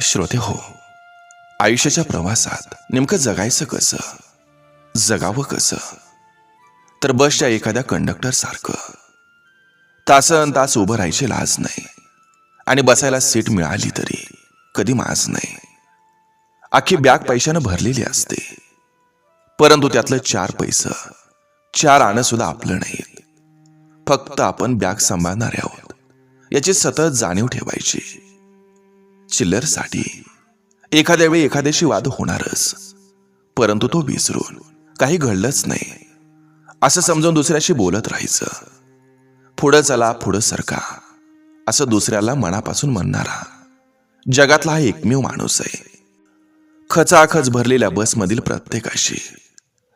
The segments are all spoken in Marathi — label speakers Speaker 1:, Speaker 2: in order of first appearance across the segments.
Speaker 1: श्रोते हो आयुष्याच्या प्रवासात नेमकं जगायचं कसं? जगावं कसं? तर बसच्या एखाद्या कंडक्टर सारखं. तासन तास उभं राहायची लाज नाही. आणि बसायला सीट मिळाली तरी कधी माज नाही. अख्खी बॅग पैशानं भरलेली असते. परंतु त्यातलं चार पैस चार आणं सुद्धा आपलं नाहीत. फक्त आपण बॅग सांभाळणारे आहोत. याची सतत जाणीव ठेवायची. चिल्लरसाठी. एखाद्या वेळी एखाद्याशी वाद होणारच परंतु तो विसरून काही घडलंच नाही. असं समजून दुसऱ्याशी बोलत राहायचं. पुढं चला पुढं सरका असं दुसऱ्याला मनापासून म्हणणारा. जगातला हा एकमेव माणूस आहे. खचाखच भरलेल्या बसमधील प्रत्येकाशी.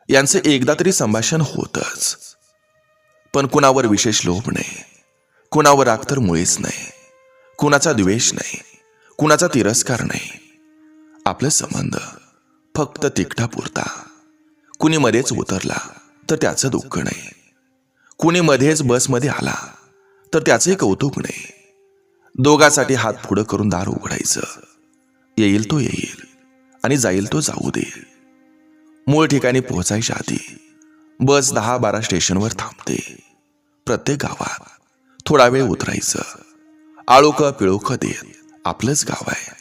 Speaker 1: यांचं एकदा तरी संभाषण होतच. पण कुणावर विशेष लोभ नाही. कुणावर राग तर मुळीच नाही. कुणाचा द्वेष नाही. कुणाचा तिरस्कार नाही. आपलं संबंध फक्त तिकटापुरता कुणी मध्येच उतरला तर त्याचं दुःख नाही. कुणी मध्येच बसमध्ये आला तर त्याचंही कौतुक नाही. दोघासाठी हात पुढं करून दार उघडायचं. येईल तो येईल आणि जाईल तो जाऊ देईल मूळ ठिकाणी पोहोचायच्या आधी बस दहा बारा स्टेशनवर थांबते. प्रत्येक गावात थोडा वेळ उतरायचं. आळोखं पिळोखं देत. आपलंच गाव आहे.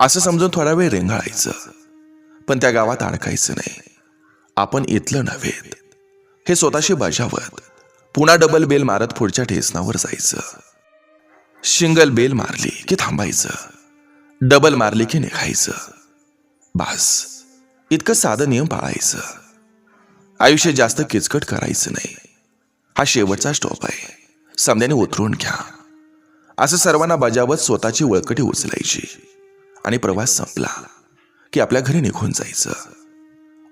Speaker 1: असं समजून थोडा वेळ रेंगाळायचं. पण त्या गावात अडकायचं नाही. आपण इथलं नव्हेत. हे स्वतःशी बजावत पुन्हा डबल बेल मारत पुढच्या ठेसनावर जायचं. शिंगल बेल मारली की थांबायचं. डबल मारली की निघायचं. बास. इतकं साधं नियम पाळायचं. आयुष्य जास्त किचकट करायचं नाही. हा शेवटचा स्टॉप आहे. सामन्याने उतरून घ्या. असं सर्वांना बजावत स्वतःची वळकटी उचलायची. आणि प्रवास संपला की आपल्या घरी निघून जायचं.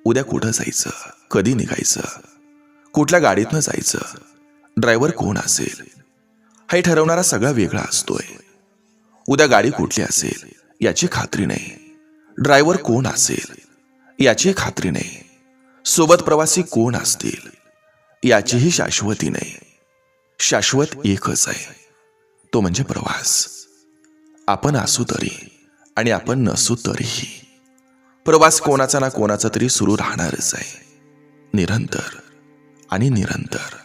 Speaker 1: उद्या कुठं जायचं? कधी निघायचं? कुठल्या गाडीतनं जायचं? ड्रायव्हर कोण असेल? हे ठरवणारा सगळा वेगळा असतोय. उद्या गाडी कुठली असेल? याची खात्री नाही. ड्रायव्हर कोण असेल? याची खात्री नाही. सोबत प्रवासी कोण असतील? याचीही शाश्वती नाही. शाश्वत एकच आहे. तो म्हणजे प्रवास. आपण असू तरी आणि आपण नसू तरीही. प्रवास कोणाचा ना कोणाचा तरी सुरू राहणारच आहे. निरंतर आणि निरंतर.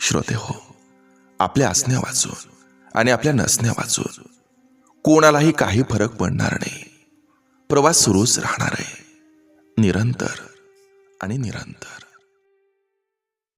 Speaker 1: श्रोते हो आपल्या असण्या वाचून आणि आपल्या नसण्या वाचून कोणालाही काही फरक पडणार नाही. प्रवास सुरूच राहणार आहे. निरंतर आणि निरंतर.